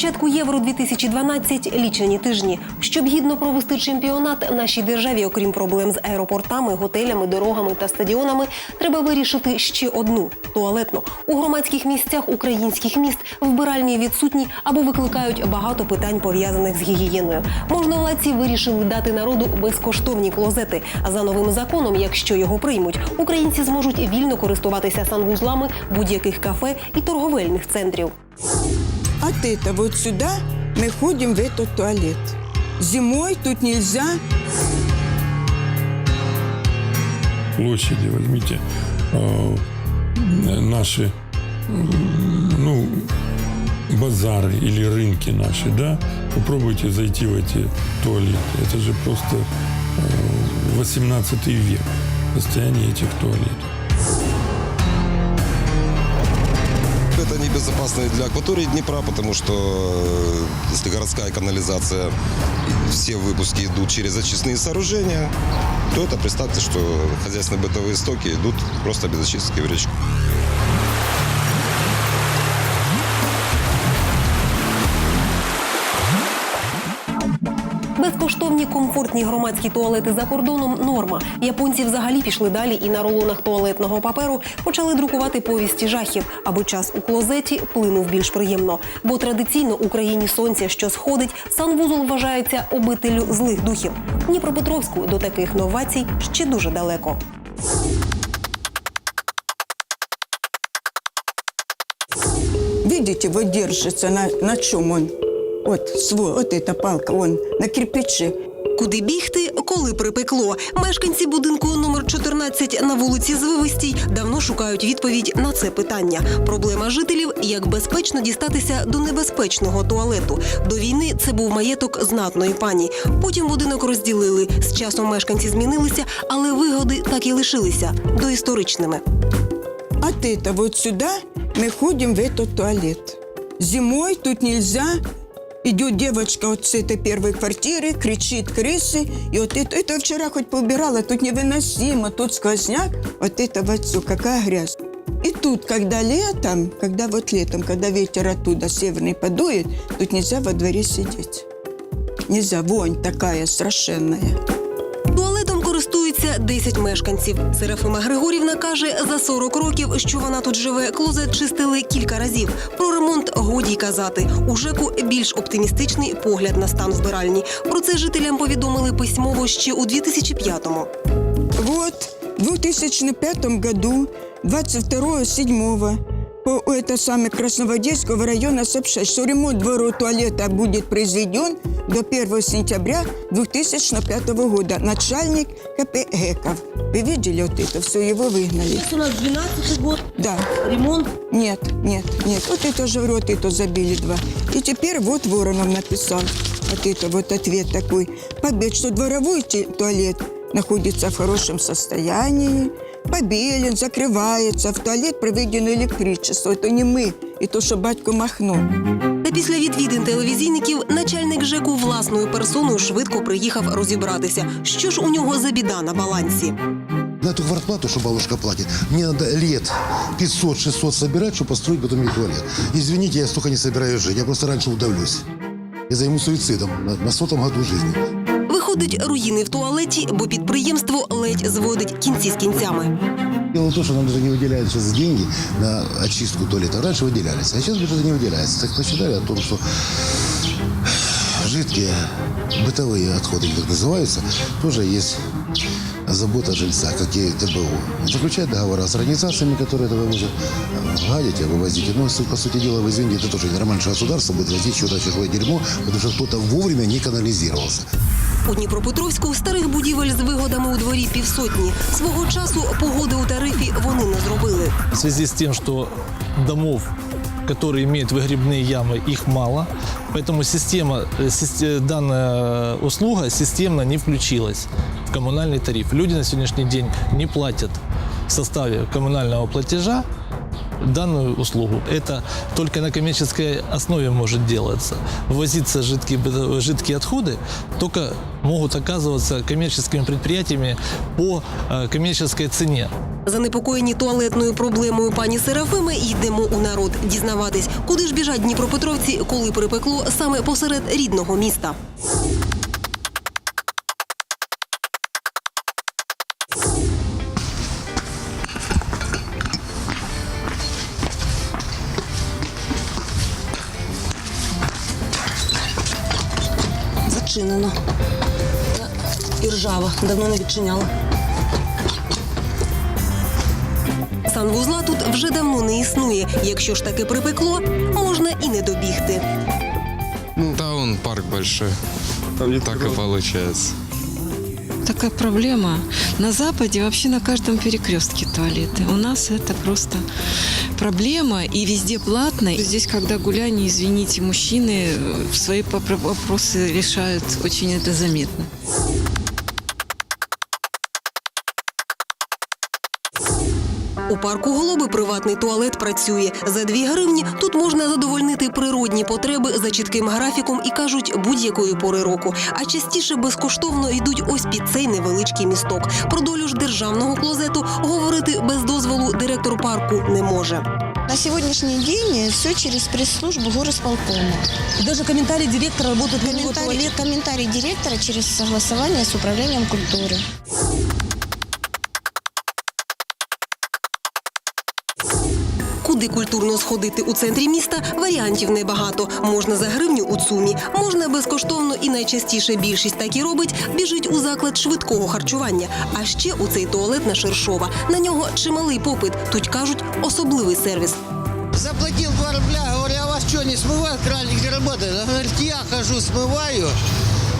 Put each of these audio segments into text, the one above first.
Початку Євро 2012 лічені тижні. Щоб гідно провести чемпіонат, нашій державі, окрім проблем з аеропортами, готелями, дорогами та стадіонами, треба вирішити ще одну туалетну. У громадських місцях українських міст вбиральні відсутні або викликають багато питань пов'язаних з гігієною. Можновладці вирішили дати народу безкоштовні клозети. А за новим законом, якщо його приймуть, українці зможуть вільно користуватися санвузлами будь-яких кафе і торговельних центрів. От это вот сюда мы ходим в этот туалет. Зимой тут нельзя. площади, возьмите э, наши ну, базары или рынки наши, да, попробуйте зайти в эти туалеты. Это же просто э, 18 век состояние этих туалетов. Это небезопасно и для акватории Днепра, потому что э, если городская канализация, и все выпуски идут через очистные сооружения, то это представьте, что хозяйственно-бытовые стоки идут просто без очистки в речку. Безкоштовні комфортні громадські туалети за кордоном норма. Японці взагалі пішли далі і на рулонах туалетного паперу почали друкувати повісті жахів, аби час у клозеті плинув більш приємно. Бо традиційно у країні сонця, що сходить, санвузол вважається обителю злих духів. Дніпропетровську до таких новацій ще дуже далеко. Видите, вот держится на, на чем он. Вот, свой, вот эта палка, он на кирпиче. Куди бігти, коли припекло? Мешканці будинку номер 14 на вулиці Звивистій давно шукають відповідь на це питання. Проблема жителів як безпечно дістатися до небезпечного туалету. До війни це був маєток знатної пані. Потім будинок розділили. З часом мешканці змінилися, але вигоди так і лишилися доісторичними. От это вот сюда мы ходим в этот туалет. Зимой тут нельзя. Идет девочка вот с этой первой квартиры, кричит крысы. И вот это, это вчера хоть поубирала, тут невыносимо, тут сквозняк. Вот это вот все, какая грязь. И тут, когда летом, когда вот летом, когда ветер оттуда северный подует, тут нельзя во дворе сидеть. Нельзя, вонь такая страшенная. Туалетом 10 мешканців. Серафима Григорівна каже, за 40 років, що вона тут живе, клозет чистили кілька разів. Про ремонт годі й казати. У ЖЕКу більш оптимістичний погляд на стан вбиральні. Про це жителям повідомили письмово ще у 2005-му. Вот в 2005 году, 22.07 по это самое Красноводейского района сообщают, что ремонт двора туалета будет произведен до 1 сентября 2005 года. Начальник КП ГЭКов. Вы видели вот это? Все, его выгнали. Это у нас 12 год, Да. ремонт. Нет, нет, нет. Вот это же вот это забили два. И теперь вот Воронов написал. Вот это вот ответ такой. Побед, что дворовой те- туалет находится в хорошем состоянии, побелен, закрывается, в туалет проведено электричество. Это не мы, и то, что батько махнул. Та після відвідин телевізійників начальник ЖЕКу власною персоною швидко приїхав розібратися, що ж у нього за біда на балансі. На эту квартплату, что бабушка платит, мне надо лет 500-600 собирать, чтобы построить потом ей туалет. Извините, я столько не собираюсь жить, я просто раньше удавлюсь. Я займусь суицидом на, на сотом году жизни. Виходить, руїни в туалеті, бо підприємство ледь зводить кінці з кінцями. Дело в том, что нам даже не выделяют сейчас деньги на очистку туалета. Раньше выделялись, а сейчас бюджет не выделяется. Так посчитали о том, что жидкие бытовые отходы, как называются, тоже есть забота жильца, как и ТБУ. Заключать договора с организациями, которые это вывозят. Гадите, вывозите. Но, по сути дела, вы извините, это тоже нормально, что государство будет возить чье-то чужое дерьмо, потому что кто-то вовремя не канализировался. У Дніпропетровську старих будівель з вигодами у дворі півсотні. Свого часу погоди у тарифі вони не зробили. В связи с тем, что домов, которые имеют выгребные ямы, их мало, поэтому система, э, сис- данная услуга системно не включилась в коммунальный тариф. Люди на сегодняшний день не платят в составе коммунального платежа данную услугу. Это только на коммерческой основе может делаться. Ввозиться жидкие, быто- жидкие отходы только могут оказываться коммерческими предприятиями по э, коммерческой цене. Занепокоєні туалетною проблемою пані Серафими йдемо у народ дізнаватись, куди ж біжать дніпропетровці, коли припекло саме посеред рідного міста. Зачинено. І ржава. Давно не відчиняла. Санвузла тут вже давно не існує. Якщо ж таки припекло, можна і не добігти. Да, он парк большой. так и получается. Такая проблема. На Западе вообще на каждом перекрестке туалеты. У нас это просто проблема и везде платно. Здесь, когда гуляния, извините, мужчины э, свои попро- вопросы решают очень это заметно. У парку Голуби приватний туалет працює. За дві гривні тут можна задовольнити природні потреби за чітким графіком і кажуть будь-якої пори року. А частіше безкоштовно йдуть ось під цей невеличкий місток. Про долю ж державного клозету говорити без дозволу директор парку не може. На сегодняшний день все через пресс-службу горосполкома. Даже комментарий директора него Комментарий, туалет. комментарий директора через согласование с управлением культуры. Куди культурно сходити у центрі міста, варіантів небагато. Можна за гривню у ЦУМі, можна безкоштовно і найчастіше більшість так і робить, біжить у заклад швидкого харчування. А ще у цей туалет на Шершова. На нього чималий попит. Тут кажуть особливий сервіс. Заплатил 2 рубля, говорю, а вас что, не смывают, кральник не работает? Говорит, я хожу, смываю,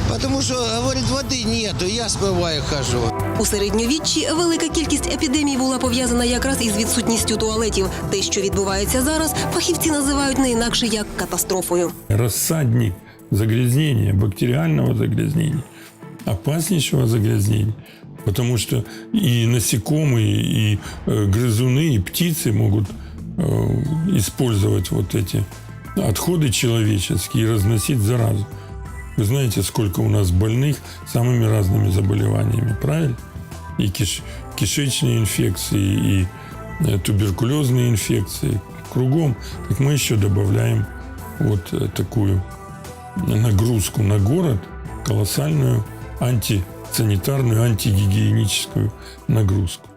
потому что, говорит, воды нету, я смываю, хожу. У середньовіччі велика кількість епідемій була пов'язана якраз із відсутністю туалетів. Те, що відбувається зараз, фахівці називають не інакше як катастрофою. рассадник загрязнения, бактериального загрязнения, опаснейшего загрязнения. Потому что и насекомые, и э, грызуны, и птицы могут э, использовать вот эти отходы человеческие и разносить заразу. Вы знаете, сколько у нас больных самыми разными заболеваниями, правильно? И киш- кишечные инфекции, и э, туберкулезные инфекции кругом. Так мы еще добавляем вот э, такую нагрузку на город, колоссальную антисанитарную, антигигиеническую нагрузку.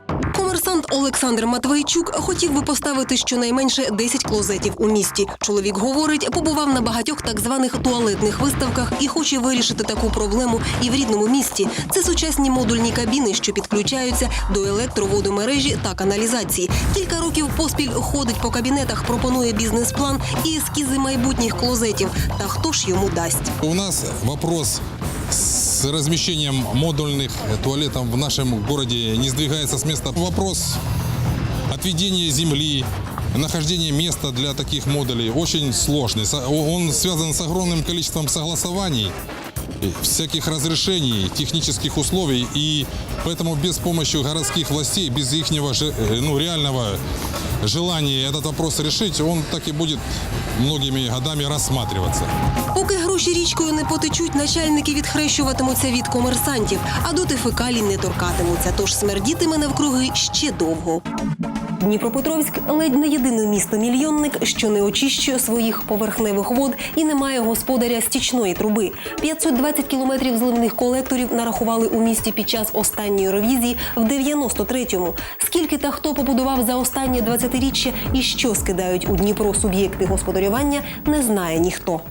Олександр Матвейчук хотів би поставити щонайменше 10 клозетів у місті. Чоловік говорить, побував на багатьох так званих туалетних виставках і хоче вирішити таку проблему і в рідному місті. Це сучасні модульні кабіни, що підключаються до електроводомережі та каналізації. Кілька років поспіль ходить по кабінетах, пропонує бізнес-план і ескізи майбутніх клозетів. Та хто ж йому дасть? У нас вопрос с размещением модульных туалетов в нашем городе не сдвигается с места. Вопрос отведения земли, нахождения места для таких модулей очень сложный. Он связан с огромным количеством согласований, э, всяких разрешений, технических условий. И поэтому без помощи городских властей, без их ну, реального желания этот вопрос решить, он так и будет многими годами рассматриваться. Поки гроші річкою не потечуть, начальники відхрещуватимуться від комерсантів, а доти фекалій не торкатимуться, тож смердітиме навкруги ще довго. Дніпропетровськ ледь не єдине місто-мільйонник, що не очищує своїх поверхневих вод і не має господаря стічної труби. 520 кілометрів зливних колекторів нарахували у місті під час останньої ревізії в 93-му. Скільки та хто побудував за останнє 20-річчя і що скидають у Дніпро суб'єкти господарювання, не знає ніхто.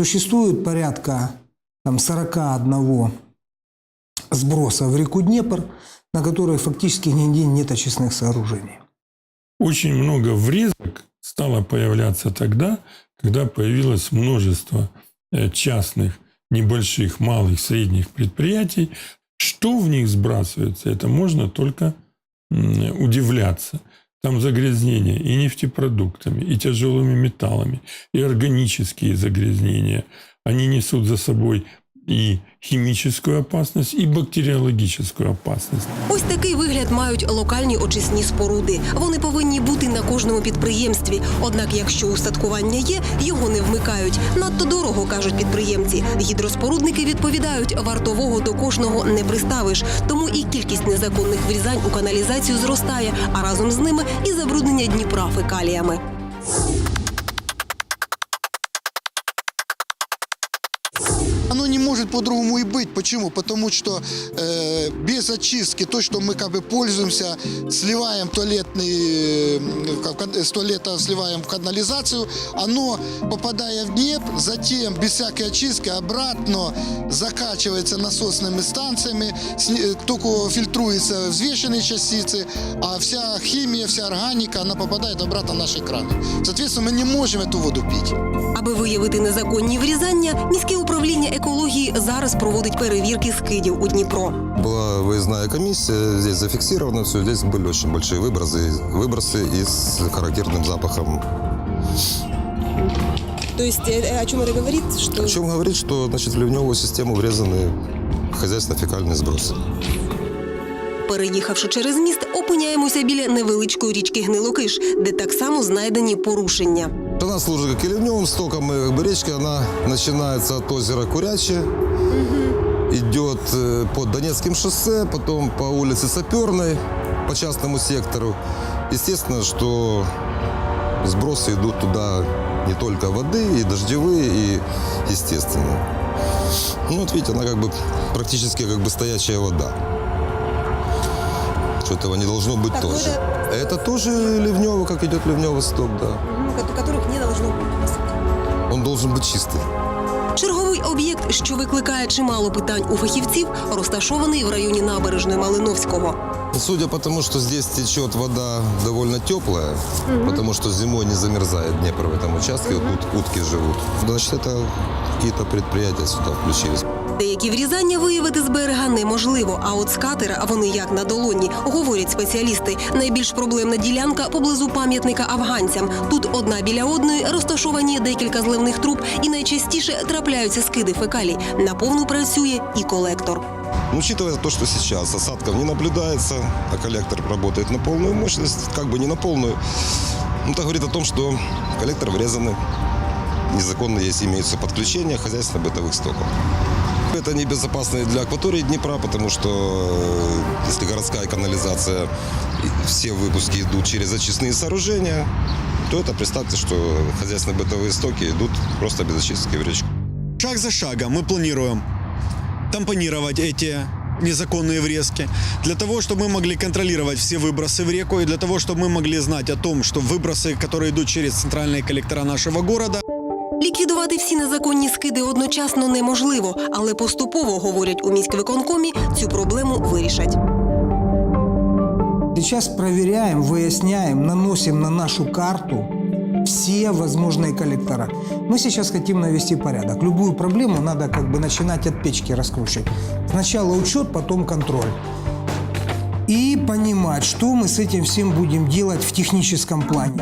Существует порядка там, 41 сброса в реку Днепр, на которой фактически нигде нет очистных сооружений. Очень много врезок стало появляться тогда, когда появилось множество э, частных, небольших, малых, средних предприятий. Что в них сбрасывается, это можно только удивляться. Там загрязнения и нефтепродуктами, и тяжелыми металлами, и органические загрязнения. Они несут за собой и химическую опасность, и бактериологическую опасность. Ось такий вигляд мають локальні очисні споруди. Вони повинні бути на кожному підприємстві. Однак, якщо устаткування є, його не вмикають. Надто дорого кажуть підприємці. Гідроспорудники відповідають, вартового до кожного не приставиш. Тому і кількість незаконних врізань у каналізацію зростає, а разом з ними і забруднення Дніпра фекаліями. по-другому и быть. Почему? Потому что э, без очистки, то, что мы как бы пользуемся, сливаем туалетный, э, в кан- с туалета сливаем в канализацию, оно, попадая в Днепр, затем без всякой очистки обратно закачивается насосными станциями, сни- э, только фильтруются взвешенные частицы, а вся химия, вся органика, она попадает обратно в наши краны. Соответственно, мы не можем эту воду пить. Аби виявити незаконні врізання, міське управління екології зараз проводить перевірки скидів у Дніпро. Была выездная комиссия, здесь зафиксировано все, здесь были очень большие выбросы, выбросы и с характерным запахом. То есть э, о чем это говорит? Что О чем говорит, что значит, в ливневую систему врезаны хозяйственно-фекальные сбросы. Переїхавши через міст, опиняємося біля невеличкої річки Гнилокиш, де так само знайдені порушення. Она служит как и ливневым стоком, и как бы речка, она начинается от озера Куряче, идет э, по Донецким шоссе, потом по улице Саперной, по частному сектору. Естественно, что сбросы идут туда не только воды, и дождевые, и естественные. Ну вот видите, она как бы практически как бы стоячая вода. Что этого не должно быть Так, ну тоже. Это тоже ливневый, как идет ливневый сток, да. быть. Он должен быть чистый. Черговий об'єкт, що викликає чимало питань у фахівців, розташований в районі набережної Малиновського. Судя по тому, что здесь течет вода довольно теплая, потому что зимой не замерзает Днепр в этом участке, вот тут утки живут. Значит, это какие-то предприятия сюда включились. Деякі врізання виявити з берега неможливо, а от з катера вони як на долоні, говорять спеціалісти. Найбільш проблемна ділянка поблизу пам'ятника афганцям. Тут одна біля одної розташовані декілька зливних труб, і найчастіше трапляються скиди фекалій. Наповну працює і колектор. Но учитывая то, что сейчас осадков не наблюдается, а коллектор работает на полную мощность, как бы не на полную, ну, это говорит о том, что коллектор врезаны, незаконно есть, имеются подключения хозяйственно-бытовых стоков. Это небезопасно и для акватории Днепра, потому что э, если городская канализация, все выпуски идут через очистные сооружения, то это представьте, что хозяйственно-бытовые стоки идут просто без очистки в речку. Шаг за шагом мы планируем тампонировать эти незаконные врезки, для того, чтобы мы могли контролировать все выбросы в реку и для того, чтобы мы могли знать о том, что выбросы, которые идут через центральные коллектора нашего города, Ліквідувати всі незаконні скиди одночасно неможливо, але поступово, говорять у міськвиконкомі, цю проблему вирішать. Сейчас проверяем, выясняем, наносим на нашу карту все возможные коллектора. Мы сейчас хотим навести порядок. Любую проблему надо как бы начинать от печки раскручивать. Сначала учет, потом контроль. И понимать, что мы с этим всем будем делать в техническом плане.